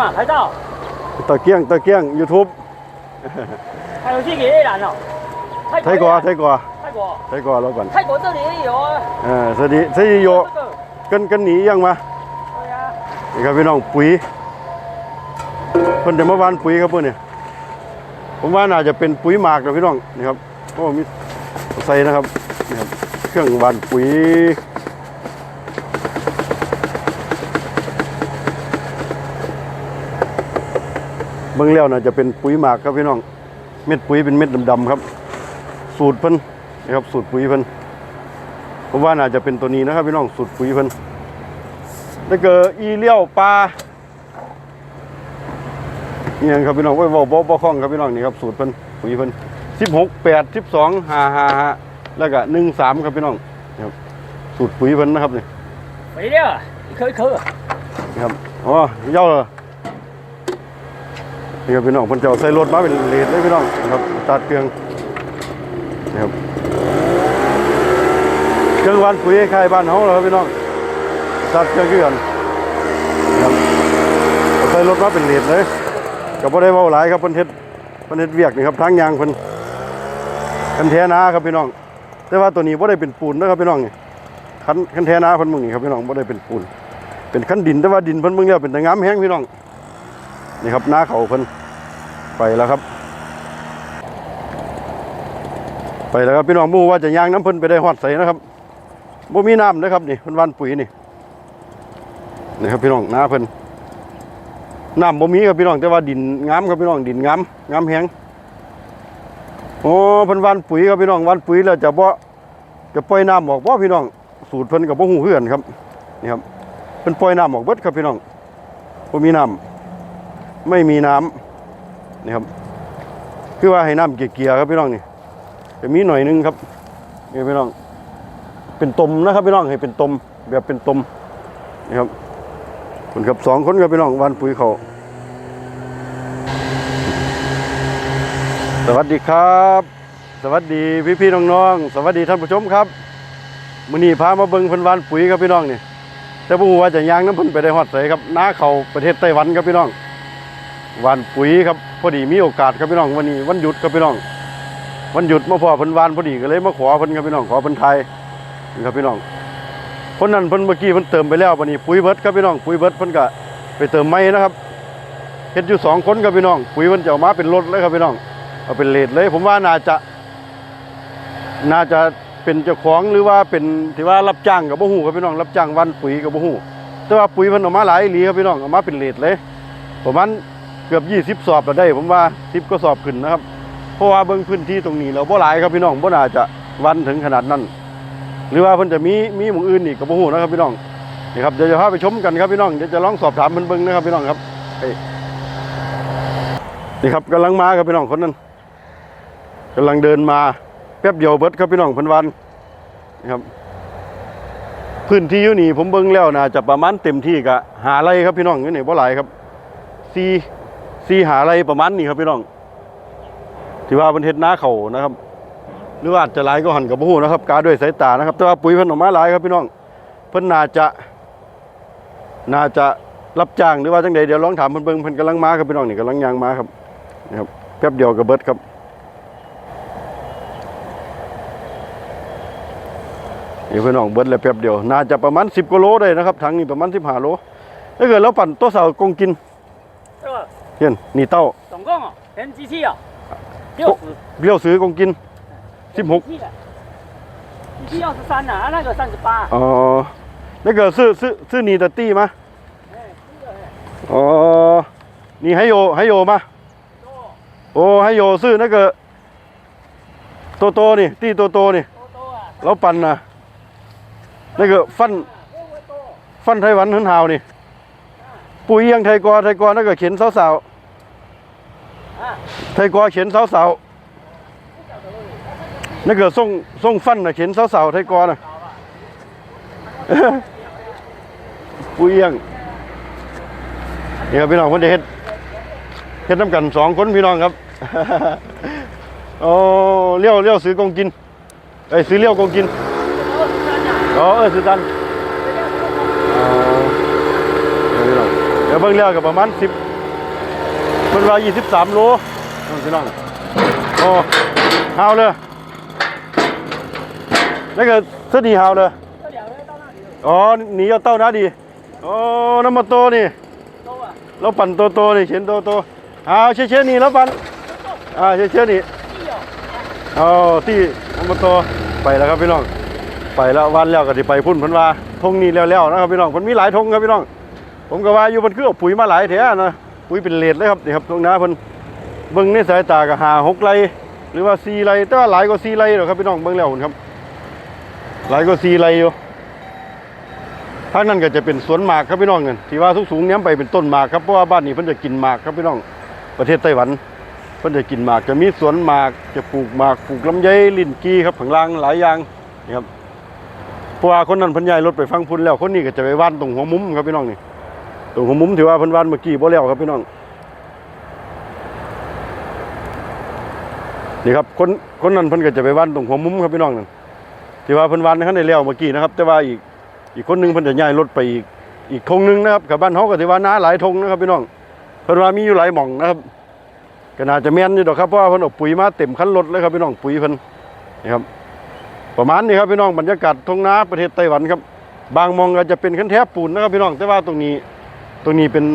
嘛，拍照， ตะเกียงตะเกียง YouTube 还有去给越南哦，泰 ไทยกว่าไทยกว่า 泰国， ไทยกว่าแล้วก่อน 泰国这里也有啊。 เออสวัสดีสวัสดีโย 这个， กันกันหนียังมา 对呀、 นี่ครับพี่น้องปุ๋ยเพิ่นจะมาหวานปุ๋ยครับเพิ่นเนี่ยผมว่าน่าจะเป็นปุ๋ยหมากนะพี่น้องนี่ครับโอ้มีใส่นะครับนี่ครับเครื่องหวานปุ๋ย เบิ้งแล้วนะจะเป็นปุ๋ยหมากครับพี่น้อง เม็ดปุ๋ยเป็นเม็ดดำๆครับ สูตรเพิ่นนะครับสูตรปุ๋ยเพิ่นผมว่าน่าจะเป็นตัวนี้นะครับพี่น้องสูตรปุ๋ยเพิ่นแล้วก็อีเลี้ยวปลาเนี่ยครับพี่น้องไว้บ่บ่บ่คล้องครับพี่น้องนี่ครับสูตรเพิ่นปุ๋ยเพิ่นสิบหกแปดสิบสองห้าห้าแล้วก็หนึ่งสามครับพี่น้องนะครับสูตรปุ๋ยเพิ่นนะครับนี่ไปเด้อเคยเคยครับอ๋อย่อ นี่ครับพี่น้องเพิ่นจะเอาใส่รถมาเป็นเลดเลยพี่น้องนะครับตัดเครื่องนี่ครับเครื่องวานปุ๋ยคล้ายบ้านเฮาเลยครับพี่น้องตัดเครื่องคือกันครับใส่รถมาเป็นเลดเลยก็บ่ได้เว้าหลายครับเพิ่นเฮ็ดเพิ่นเฮ็ดเวียกนี่ครับทางยางเพิ่นคันแท้นาครับพี่น้อง แต่ว่าตัวนี้บ่ได้เป็นปูนนะครับพี่น้องนี่คันคันแท้นาเพิ่นมึงนี่ครับพี่น้องบ่ได้เป็นปูนเป็นคันดินแต่ว่าดินเพิ่นเบิ่งแล้วเป็นแต่งามแห้งพี่น้อง นี่ครับหน้าเขาเพิ่นไปแล้วครับ ไปแล้วครับพี่น้องมู่ว่าจะย่างน้ำเพิ่นไปได้ฮอดใสนะครับบ่มีน้ำนะครับนี่เพิ่นวานปุ๋ยนี่นี่ครับพี่น้องหน้าเพิ่นน้ำบ่มีครับพี่น้องแต่ว่าดินงามครับพี่น้องดินงามงามแห้งโอ้เพิ่นวานปุ๋ยครับพี่น้องวานปุ๋ยแล้วจะบ่จะปล่อยน้ำออกบ่พี่น้องสูตรเพิ่นก็บ่ฮู้คือนครับนี่ครับเป็นปล่อยน้ำออกเบิดครับพี่น้องบ่มีน้ำ ไม่มีน้ำนี่ครับ คือว่าให้น้ำเกลี่ยๆครับพี่น้องนี่จะมีหน่อยหนึงครับนี่พี่น้อง เป็นตมนะครับพี่น้องให้เป็นตมแบบเป็นตมนี่ครับคนครับสองคนครับพี่น้องวันปุ๋ยเขาสวัสดีครับ สวัสดีพี่ๆน้องๆสวัสดีท่านผู้ชมครับมือนี้พามาเบิ่งพิ่นวานปุ๋ยครับพี่น้องนี่แต่บ่ฮู้ว่าจะยางน้ำพิ่นไปได้ฮอดไสครับนาเขาประเทศไต้หวันครับพี่น้อง หวานปุ๋ยครับพอดีมีโอกาสครับพี่น้องวันนี้วันหยุดครับพี่น้องวันหยุดมาพอเพิ่นวานพอดีก็เลยมาขอเพิ่นครับพี่น้องขอเพิ่นไทยนะครับพี่น้องคนนั้นเพิ่นเมื่อกี้เพิ่นเติมไปแล้ววันนี้ปุ๋ยเบิร์ดครับพี่น้องปุ๋ยเบิดเพิ่นก็ไปเติมใหม่นะครับเฮ็ดอยู่สองคนครับพี่น้องปุ๋ยเพิ่นจะเอามาเป็นรถเลยครับพี่น้องเอาเป็นเลทเลย ผมว่าน่าจะ น่าจะเป็นเจ้าของหรือว่าเป็นที่ว่ารับจ้างกับบ่ฮู้ครับพี่น้องรับจ้างวันปุ๋ยกับบ่ฮู้แต่ว่าปุ๋ยเพิ่นเออกมาหลายหลีครับพี่น้องเออกมาเป็นเลทเลยประมาณ กือบ 20 สอบแล้วได้ ผมว่า10ก็สอบขึ้นนะครับ เพราะว่าเบิ่งพื้นที่ตรงนี้แล้วบ่หลายครับพี่น้องบ่น่าจะวันถึงขนาดนั้น หรือว่าเพิ่นจะมีมีหมู่อื่นอีกก็บ่ฮู้นะครับพี่น้องนี่ครับเดี๋ยวจะพาไปชมกันครับพี่น้องเดี๋ยวจะลองสอบถามเพิ่นเบิ่งนะครับพี่น้องครับนี่ครับกำลังมาครับพี่น้องคนนั้นกำลังเดินมาแป๊บเดียวเบิดครับพี่น้องเพันวันนะครับพื้นที่อยู่นี่ผมเบิ่งแล้วน่าจะประมาณเต็มที่กะหาไรครับพี่น้องอยู่นี่บ่หลายครับซี ซีหาไรประมาณนี้ครับพี่น้องที่ว่าเป็นเฮ็ดนาเขานะครับ หรือว่าอาจจะหลายก็หันกับบ่ฮู้นะครับกาด้วยสายตานะครับ แต่ว่าปุ๋ยเพิ่นออกมาหลายครับพี่น้อง เพิ่นน่าจะน่าจะรับจ้างหรือว่าจังใดเดี๋ยวลองถามเพิ่นเบิ่งเพิ่นกำลังมาครับพี่น้องนี่กำลังยางมาครับนะครับแป๊บเดียวก็เบิดครับนี่เพื่น้องเบิดเลยแป๊บเดียวน่าจะประมาณ10กิโลได้นะครับถังนี้ประมาณ15โลถ้าเกิดเราปั่นตัวเสากงกิน 天，你到总共哦，全机器哦，六十六十公斤，进步。机器二十三呐，啊那个三十八。哦，那个是是是你的地吗？哎，是的。哦，你还有还有吗？哦，还有是那个多多呢，地多多呢，老板呐，那个饭饭台湾很好呢，不一样泰国泰国那个钱少少。 ไทยกอเขียนสาวสาวนั่นเกิดส่งส่งฟันนะเขียนสาวสาวไทยกอนะผู้เอียงเดี๋ยวพี่น้องคนเด็ดเฮ็ดน้ำกันสองคนพี่น้องครับโอ้เลี้ยวเลี้ยวซื้อกองกินเอ้ซื้อเลี้ยวกองกินอ๋อเออซื้อตันเดี๋ยวเบิ่งเลี้ยวกับประมาณสิบ เพิ่นว่า23โลน้องพี่น้องโอ้ฮาวเลยแล้วก็สนีฮาวเลยก็เดี๋ยวได้ต้องหน้าดีอ๋อหนีเอาเต้านะดีอ๋อน้ำมันโตนี่โตอะเราปั่นโตโตนี่เห็นโตโตๆเอาเชื่อๆนี่แล้วปั่นอ่าเชื่อๆนี่ที่อะเอาที่น้ำมันโตไปแล้วครับพี่น้องไปแล้ววันแล้วก็สิไปพุ่นพิ่นว่าทงนี้แล้วๆนะครับพี่น้องเพิ่นมีหลายทงครับพี่น้อง ผมก็ว่าอยู่เพิ่นคือเอาปุ๋ยมาหลายแท้นะ ปุ๋ยเป็นเลดเลยครับนี่ครับตรงน้าเพิ่นเบิ่งในสายตาก็หาหกไรหรือว่าสี่ไรแต่ว่าหลายกว่าสี่ไรหรอกครับพี่น้องเบิ่งแล้วพนครับ หลายกว่าสี่ไรอยู่ทางนั้นก็จะเป็นสวนหมากครับพี่น้องเงินที่ว่าสูงๆเนี้ยไปเป็นต้นหมากครับเพราะว่าบ้านนี้เพิ่นจะกินหมากครับพี่น้องประเทศไต้หวันเพิ่นจะกินหมากจะมีสวนหมากจะปลูกหมากปลูกลำไยลิ้นกีครับข้างล่างหลายอย่างนี่ครับเพราะว่าคนนั้นเพิ่นย้ายรถไปฟังพุ่นแล้วคนนี้ก็จะไปว่านตรงหัวมุมครับพี่น้องนี่ ตรงหัวมุมที่ว่าเพิ่นว่านเมื่อกี้บ่แล้วครับพี่น้องนี่ครับคนคนนั้นเพิ่นก็จะไปว่านตรงหัวมุมครับพี่น้องนั่นที่ว่าเพิ่นว่านในคันได้แล้วเมื่อกี้นะครับ แต่ว่าอีกอีกคนหนึงเพิ่นจะย้ายรถไปอีกอีกทงหนึงนะครับกับบ้านเฮาก็สิว่าน้าหลายทงนะครับพี่น้องเพิ่นว่ามีอยู่หลายหม่องนะครับก็น่าจะแม่นอยู่ดอกครับเพราะว่าเพิ่นเอาปุ๋ยมาเต็มคันรถเลยครับพี่น้องปุ๋ยเพิ่นนี่ครับประมาณนี้ครับพี่น้องบรรยากาศทงนาประเทศไต้หวันครับ บางมองก็จะเป็นคันแท้ปูนนะครับพี่น้องแต่ว่าตรงนี้ ตรงนี้เป็น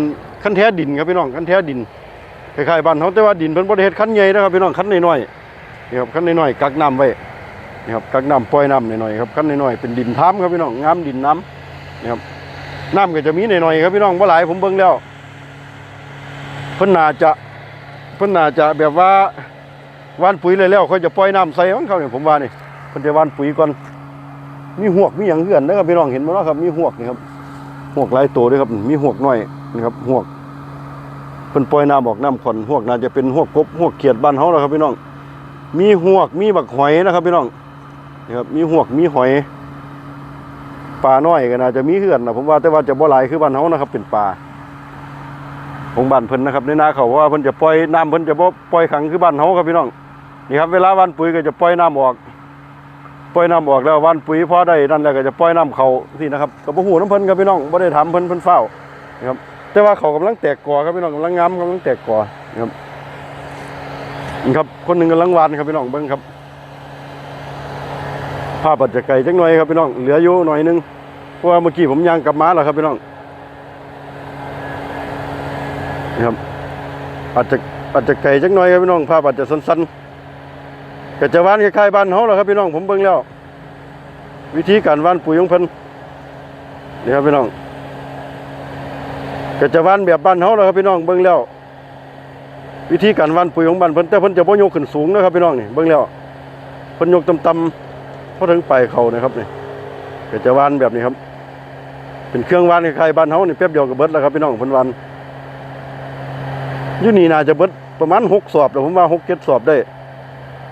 คันแท้ดินครับพี่น้องคันแท้ดินคล้ายๆบ้านเขาแต่ว่าดินเพิ่นบ่ได้เฮ็ดคันใหญ่นะครับพี่น้องคันน้อยๆนี่ครับคันน้อยๆกักน้ำไว้นี่ครับกักน้ำปล่อยน้ำน้อยๆครับคันน้อยๆเป็นดินท้ำครับพี่น้องงามดินน้ำนี่ครับน้ำก็จะมีน้อยๆครับพี่น้องบ่หลายผมเบิ่งแล้วเพิ่นน่าจะเพิ่นน่าจะแบบว่าวานปุ๋ยเลยแล้วเขาจะปล่อยน้ำใส่ของเขาเนี่ยผมว่านี่เพิ่นจะวานปุ๋ยก่อนมีหวกมีหยังเหือนนะครับพี่น้องเห็นบ่เนาะครับมีหวกนี่ครับ หวกหลายตัวด้วยครับ มีหวกน้อยนี่ครับหวกเพิ่นปล่อยน้ำออกน้ำขอนหวกน่าจะเป็นหวกกบหวกเขียดบ้านเฮาแล้วครับพี่น้อง มีหวกมีบักหอยนะครับพี่น้องนี่ครับมีหวกมีหอยปลาน้อยก็น่าจะมีเหือนนะผมว่าแต่ว่าจะบ่หลายคือบ้านเฮานะครับ เป็นปลาของบ้านเพิ่นนะครับในนาเขาเพราะว่าเพิ่นจะปล่อยน้ำเพิ่นจะบ่ปล่อยขังคือบ้านเฮาครับพี่น้องนี่ครับเวลาวันปุ๋ยก็จะปล่อยน้ำออก ปล่อยน้ำออกแล้ววันปุ๋ยพอได้นั่นแล้วก็จะปล่อยน้ำเขาสินะครับก็บ่ฮู้น้ำเพิ่นครับพี่น้องบ่ได้ถามเพิ่นเพิ่นเฝ้านะครับแต่ว่าเขากำลังแตกกอครับพี่น้องกำลังงามกำลังแตกกอนะครับนี่ครับคนหนึ่งกำลังวานครับพี่น้องเบิ่งครับภาพอาจจะไกลจักหน่อยครับพี่น้องเหลืออยู่หน่อยนึงเพราะว่าเมื่อกี้ผมย่างกลับมาแล้วครับพี่น้องนะครับอาจจะอาจจะไกลจักหน่อยครับพี่น้องภาพอาจจะสั้นๆ ก็จะว่านคล้ายๆบ้านเฮาแหละครับพี่น้องผมเบิ่งแล้ว วิธีการว่านปุ๋ยของเพิ่นนี่ครับพี่น้องก็จะว่านแบบบ้านเฮาแหละครับพี่น้องเบิ่งแล้ว วิธีการว่านปุ๋ยของบ้านเพิ่นแต่เพิ่นจะบ่ยกขึ้นสูงนะครับพี่น้องนี่เบิ่งแล้วเพิ่นยกต่ำๆพอถึงปลายเขานะครับนี่ก็จะว่านแบบนี้ครับ เป็นเครื่องว่านคล้ายๆบ้านเฮานี่แป๊บเดียวก็เบิดแล้วครับพี่น้องเพิ่นว่านอยู่นี่น่าจะเบิดประมาณหกสอบแต่ผมว่าหกเจ็ดสอบได้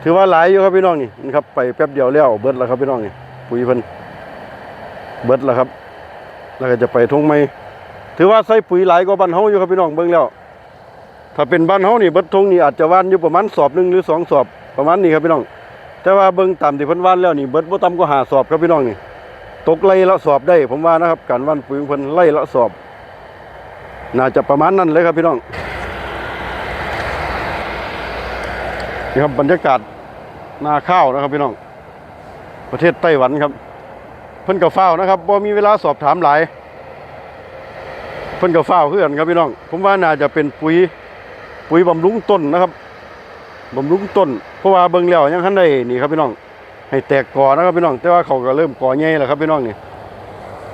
ถือว่าหลายอยู่ครับพี่น้องนี่นะครับไปแป๊บเดียวแล้วเบิดแล้วครับพี่น้องนี่ปุ๋ยพิ่นเบิดแล้วครับ แล้วก็จะไปทงไม่ถือว่าใส่ปุ๋ยหลายกว่าบ้านเฮาอยู่ครับพี่น้องเบิ่งแล้ว ถ้าเป็นบ้านเฮานี่เบิดทงนี่อาจจะว่านอยู่ประมาณสอบหนึ่งหรือสองสอบประมาณนี้ครับพี่น้อง แต่ว่าเบิ่งตามที่พิ่นว่านแล้วนี่เบิดบ่ต่ำกว่าหาสอบครับพี่น้องนี่ ตกไล่ละสอบได้ผมว่านะครับ การว่านปุ๋ยพิ่นไล่ละสอบ น่าจะประมาณนั้นเลยครับพี่น้องนี่ครับบรรยากาศ นาข้าวนะครับพี่น้อง ประเทศไต้หวันครับ เพิ่นกับฟ้าวนะครับบ่มีเวลาสอบถามหลาย เพิ่นกับฟ้าวคือนครับพี่น้อง ผมว่าน่าจะเป็นปุ๋ยปุ๋ยบำรุงต้นนะครับบำรุงต้น เพราะว่าเบิ่งแล้วยังทันได้นี่ครับพี่น้อง ให้แตกก่อนะครับพี่น้อง แต่ว่าเขาก็เริ่มก่อใหญ่แล้วครับพี่น้องนี่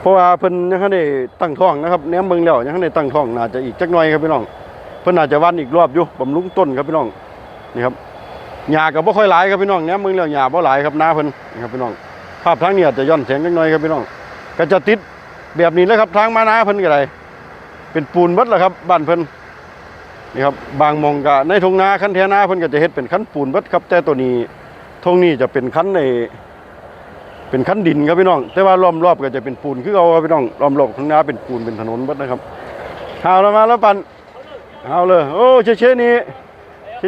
เพราะว่าเพิ่นยังทันได้ตั้งท้องนะครับแหนมเบิ่งแล้วยังทันได้ตั้งท้องน่าจะอีกจักหน่อยครับพี่น้อง เพิ่นน่าจะวันอีกรอบอยู่บำรุงต้นครับพี่น้องนี่ครับ หญ้าก็บ่ค่อยหลายครับพี่น้องเนี่ยมึงแล้วหญ้าบ่หลายครับนาเพิ่นนี่ครับพี่น้อง ภาพทางนี้อาจจะย้อนแสงจักหน่อยครับพี่น้อง ก็จะติดแบบนี้แล้วครับทางมานาเพิ่นก็ได้เป็นปูนเบิดแหละครับบ้านเพิ่นนี่ครับบางมองก็ในทงนาคันแท้นาเพิ่นก็จะเฮ็ดเป็นคันปูนเบิดครับ แต่ตัวนี้ทงนี้จะเป็นคันในเป็นคันดินครับพี่น้อง แต่ว่าล้อมรอบก็จะเป็นปูนคือเอาครับพี่น้องล้อมรอบข้างนาเป็นปูนเป็นถนนเบิดนะครับเอาแล้วมาแล้วปันเอาเลยโอ้เฉยๆนี่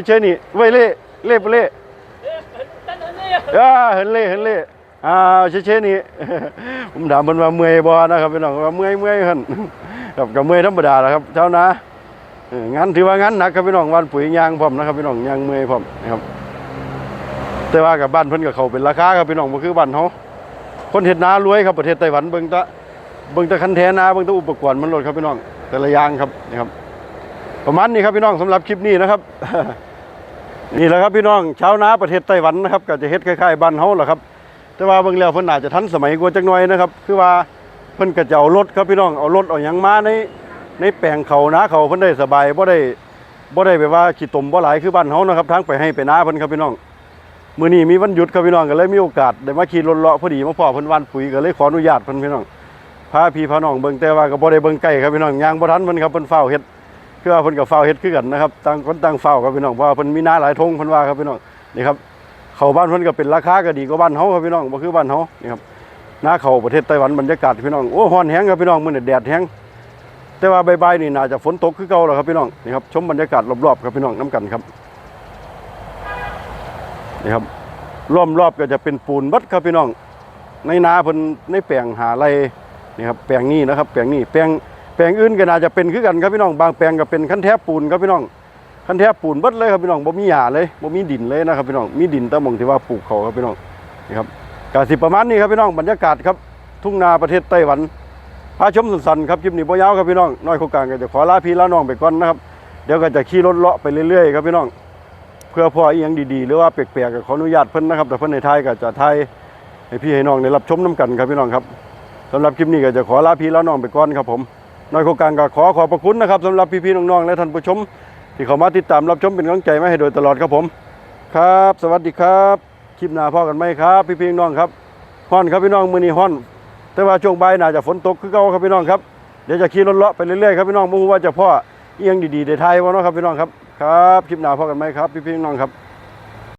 เฉยๆนี่ไว้เล่ เล่ปเล่อาเห็นเล่เห็นเล่อ่าเช่ๆนี่ผมถามมันว่าเมื่อยบ่นะครับพี่น้องว่าเมื่อยเมื่อยหันครับก็เมื่อยธรรมดาแหละครับเช้านะงานถือว่างานหนักครับพี่น้องวันปุ๋ยยางพร้อมนะครับพี่น้องยางเมื่อยพร้อมนะครับ แต่ว่ากับบ้านเพิ่นกับเขาเป็นราคาครับพี่น้องบ่คือบ้านเฮาคนเฮ็ดนารวยครับประเทศไต้หวันเบิ่งตะเบิ่งตะคันแท้นาเบิ่งตะอุปกรณ์มันลดครับพี่น้องแต่ละอย่างครับนี่ครับ ประมาณนี้ครับพี่น้องสำหรับคลิปนี้นะครับ นี่แหละครับพี่น้องชาวนาประเทศไต้หวันนะครับก็จะเฮ็ดคล้ายๆบ้านเฮาแหละครับ แต่ว่าเบิ่งแล้วเพิ่นอาจจะทันสมัยกว่าจักหน่อยนะครับ คือว่าเพิ่นก็จะเอารถครับพี่น้องเอารถเอาหยังมาในในแปลงเขานาเขาเพิ่นได้สบายบ่ได้บ่ได้แบบว่าขี้ตมบ่หลายคือบ้านเฮานะครับทางไปให้ไปนาเพิ่นครับพี่น้องมื้อนี้มีวันหยุดครับพี่น้องก็เลยมีโอกาสได้มาขี่รถเลาะพอดีมาพ่อเพิ่นวานปุ๋ยก็เลยขออนุญาตเพิ่นพี่น้องพาพี่พาน้องเบิ่งแต่ว่าก็บ่ได้เบิ่งใกล้ครับพี่น้องยางบ่ทันเพิ่นครับเพิ่นเฝ้าเฮ็ด คือว่าเพิ่นก็เฝ้าเฮ็ดคือกันนะครับต่างคนต่างเฝ้าครับพี่น้องเพราะว่าเพิ่นมีนาหลายทงเพิ่นว่าครับพี่น้องนี่ครับเข้าบ้านเพิ่นก็เป็นราคาก็ดีกว่าบ้านเฮาครับพี่น้องบ่คือบ้านเฮานี่ครับนาเข้าประเทศไต้หวันบรรยากาศพี่น้องโอ้ร้อนแฮงครับพี่น้องมื้อนี้แดดแฮงแต่ว่าใบๆนี่น่าจะฝนตกคือเก่าแล้วครับพี่น้องนี่ครับชมบรรยากาศรอบๆครับพี่น้องนํกันครับนี่ครับล้อมรอบก็จะเป็นปูนบัดครับพี่น้อง ในนาเพิ่นในแปลงหาไรนี่ครับแปลงนี้นะครับ แปลงนี้แปลง แปลงอื่นก็น่าจะเป็นคือกันครับพี่น้อง บางแปลงก็เป็นคันแทบปูนครับพี่น้องคันแทบปูนเบัดเลยครับพี่น้องบ่มีหญ้าเลยบ่มีดินเลยนะครับพี่น้อง มีดินแต่มองที่ว่าปลูกเขาครับพี่น้องนี่ครับกาสิประมาณนี้ครับพี่น้องบรรยากาศครับทุ่งนาประเทศไต้หวันพาชมสันๆครับคลิปนี้บ่ยาวครับพี่น้องน้อยโครงการก็จะขอลาพี่ลาน้องไปก่อนนะครับเดี๋ยวก็จะขี่รถเลาะไปเรื่อยๆครับพี่น้อง เพื่อพ่ออียงดีๆ หรือว่าแปลกๆก็ขออนุญาตเพิ่นนะครับ แต่เพิ่นในไทยก็จะไทยให้พี่ให้น้องได้รับชมน้กันครับพี่น้องครับสำหรับคลิปนี้ก็จะขอลาพี่ลาน้องไปก่อนครับผม น้อยโครงการก็ขอขอบพระคุณนะครับสำหรับพี่ๆน้องๆและท่านผู้ชม ที่เข้ามาติดตามรับชมเป็นกำลังใจมาให้โดยตลอดครับผม ครับ สวัสดีครับคลิปหน้าพ่อกันไหมครับ พี่ๆน้องๆครับฮ้อนครับพี่น้องมือนี้ฮ้อน แต่ว่าช่วงบ่ายน่าจะฝนตกคือเก่าครับพี่น้องครับเดี๋ยวจะขี่รถเลาะไปเรื่อยๆครับพี่น้องบ่ฮู้ว่าจะพ่อเอียงดีๆได้ทยบ่เนาะครับพี่น้องครับครับคลิปหน้าพ่อกันไหมครับพี่ๆน้องๆครับ